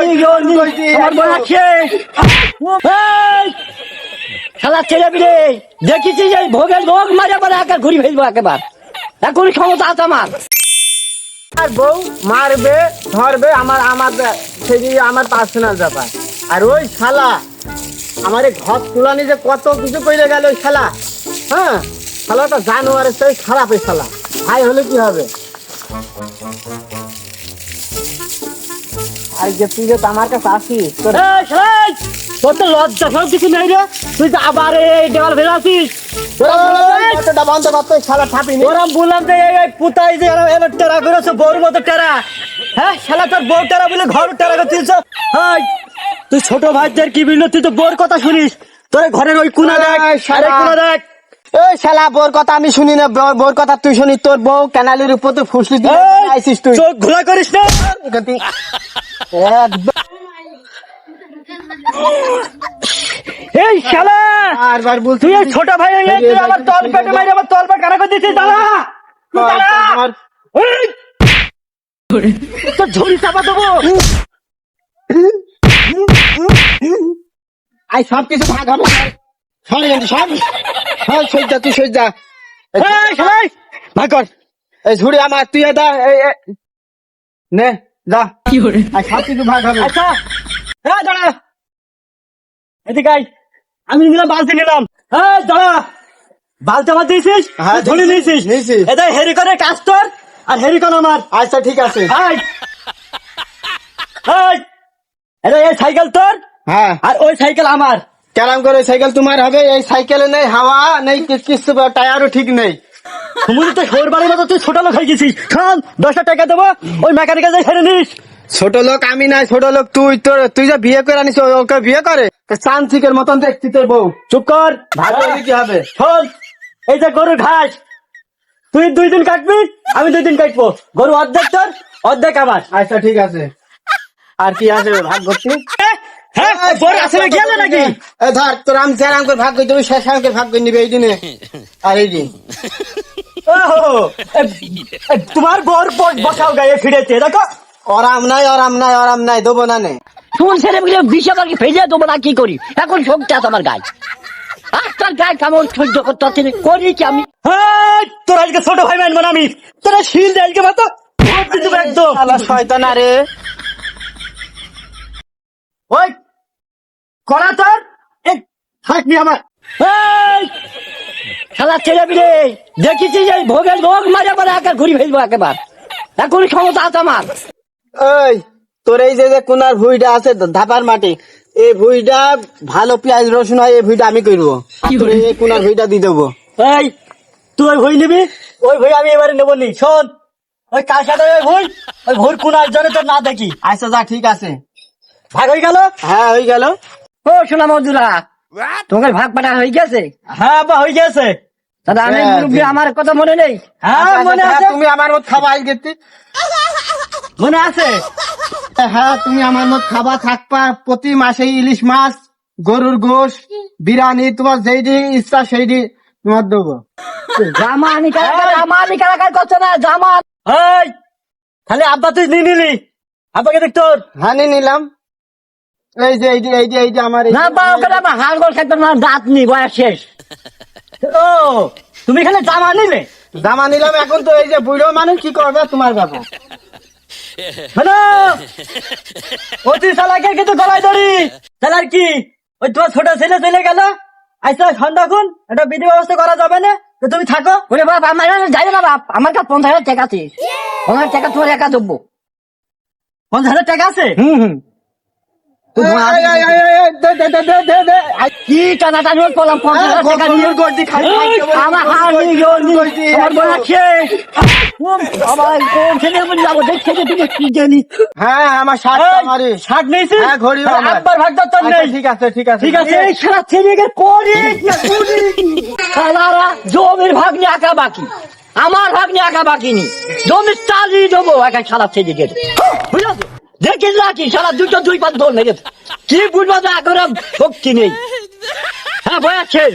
এই, ছেলে বিলে দেখেছি যে ভোগের ভোগ মারে পরে একে ঘুরি ফেলব একেবার। এখন ক্ষমতা আছে আমার। আর বউ মারবে ধরবে আমার আমার সেটি আমার পার্সোনাল ব্যাপার। আর ওই শালা আমার এই ঘর তুলানি যে কত কিছু কইলে গেল ওই শালা। হ্যাঁ শালাটা জানোয়ারের সেই খারাপ এই শালা। ভাই হলে কি হবে? আর যে তুই যে আমার কাছে আসিস তোর তো লজ্জা সব কিছু নেই রে। তুই তো আবার এই দেওয়াল ওরা বললাম যে এই এই পুতাই যে টেরা করেছে বউর মতো টেরা। হ্যাঁ শালা তোর বউ টেরা বলে ঘর টেরা করে তুলছ। হাই তুই ছোট ভাইদের কি বিল তুই তো বউর কথা শুনিস। তোর ঘরের ওই কোনা দেখ। কোনা দেখ। এই শালা বোর কথা আমি শুনি না বউর কথা তুই শুনি তোর বউ ক্যানালের উপর তো ফুসলি দিয়ে এই, তুই? চোখ ঘোলা করিস না। এই শালা বারবার বলছি তুই ছোট ভাই তুই আমার তল পেটে মারি আমার তল পেট কারা করে দিছিস দাঁড়া। তুই দাঁড়া। আমার- এই! তোর ঝুড়ি চাপা দেবো। আই সব কিছু ভাগ হবে। সব সব সব তুই এই শালা ভাগ কর। এই ঝুড়ি আমার তুই দা নে যা। আর সব কিছু ভাগ হবে। আচ্ছা। হ্যাঁ দাঁড়া। এদিকে আয়। আমি নিলাম বালতি নিলাম। হ্যাঁ দাঁড়া। বালতি আমার দিয়েছিস? হ্যাঁ, দিয়েছি, নিয়েছিস? নিয়েছি। এটা হেরিকনের কাজ তোর আর হেরিকন আমার। আচ্ছা ঠিক আছে। হাই হাই এটা এই সাইকেল তোর হ্যাঁ। আর ওই সাইকেল আমার। ক্যারাম করে সাইকেল তোমার হবে এই সাইকেলে নেই হাওয়া নেই কি- কিছু টায়ারও ঠিক নেই। তুমি তো বাড়ির মতো তুই ছোট লোক হয়ে গেছিস। খান দশটা টাকা দেবো ওই মেকানিকের যাই নিস। ছোট লোক আমি নাই ছোট লোক তুই তোর তুই যে বিয়ে করে আনিস ওকে বিয়ে করে? চান্সিকের মতন দেখছি তোর বউ। চুপ কর। ভালো কি হবে? শোন এই যে গরু ঘাস তুই দুই দিন কাটবি আমি দুই দিন কাটবো। গরু অর্ধেক তোর অর্ধেক আমার। আচ্ছা ঠিক আছে। আর কি আছে ভাগ করছি? হ্যাঁ বড় আসলে গেলে নাকি? ধর তোর আমি স্যার আমাকে ভাগ করে দেবো শেষ আমাকে ভাগ করে নিবে এই দিনে। আর এই দিন। ওহো, এ- এ, তোমার বর বসাও গায়ে ফিরেছে দেখো। অরাম নাই অরাম নাই অরাম নাই দেবো না নে। শুন ছেলে বুঝে বিষ আবার কি দেবো না কি করি? এখন শক্তি আছে আমার গায়ে। আর তার গায়ে কেমন সহ্য করতে করি কি আমি? তোর আজকে ছোট ভাই মানবো না আমি। তোরা শিল দেয় আজকে একদম। শয়তান আরে ওই করা তোর? থাকবি আমার। এই শালা ছেলে বিলে দেখেছি যে ভোগের ভোগ মারে পরে একে ঘুরি ফেলব একেবার? এখন ক্ষমতা আছে আমার। এই তোর এই যে কোনার ভুইটা আছে ধাপার মাটি এই ভুইটা ভালো পেঁয়াজ রসুন হয় এই ভুইটা আমি করব। এই কোনার ভুইটা দিয়ে দেবো। এই তুই ওই ভই নিবি? ওই ভই আমি এবারে নেব নি। শোন ওই কার সাথে ওই ভই? ওই ভোর কোনার জন্য তোর না দেখি। আচ্ছা যা ঠিক আছে। ভাগ হয়ে গেল? হ্যাঁ হয়ে গেল। ও শোনা মজুরা। তোমার ভাগ পাটা হয়ে গেছে? হ্যাঁ বা হয়ে গেছে। দাদা আমি মুরব্বী আমার কথা মনে নেই? হ্যাঁ আচ্ছা, মনে আচ্ছা, আছে। তুমি আমার মত গেতে। মনে আছে? হ্যাঁ তুমি আমার মত খাবা থাকবা প্রতি মাসে ইলিশ মাছ গরুর গোশ বিরিয়ানি তোমার যেই দিন ইচ্ছা সেই দিন তোমার দেবো। জামা আনি কারাকার জামা আনি কারাকার করছে না? জামা এই! খালি আব্বা তুই নিয়ে নিলি। আব্বাকে দেখ তোর। হ্যাঁ নিলাম। এই যে এই যে এই যে এই যে আমার না বা ওখানে আমার হাড় গোল খাইতে না দাঁত নি বয়স শেষ। ও তুমি এখানে জামা নিলে? জামা নিলাম এখন তো এই যে বুড়ো মানুষ কি করবে? তোমার ব্যাপার হ্যালো? অতি চালাকে কিন্তু গলায় ধরি। চালার কি? ওই তোমার ছোট ছেলে চলে গেল। আচ্ছা সন্ধ্যাক্ষণ একটা বিধি ব্যবস্থা করা যাবে না? তো তুমি থাকো। ওরে বাপ আমার যাই না বাপ। আমার কাছে পঞ্চাশ হাজার টাকা আছে। পঞ্চাশ টাকা তোমার একা দেবো। পঞ্চাশ হাজার টাকা আছে? হুম হুম। কি টানা টানি করলাম আমার নিয়ে আমার আমার হ্যাঁ শার্ট হ্যাঁ, আমার। ভাগ দর আচ্ছা, নেই। ঠিক আছে ঠিক আছে। ঠিক আছে এই ছেলেকে শালারা জমির ভাগ নিয়ে একা বাকি। আমার ভাগ নিয়ে একা বাকি নি। জমির চালিয়ে দেবো একা সারা ছেলেকে। বুঝলো? দেখিস রাখি সারা দুটো দুই পাঁচ দোল নেই। কি বুঝব আর শক্তি নেই? হ্যাঁ বয়া শেষ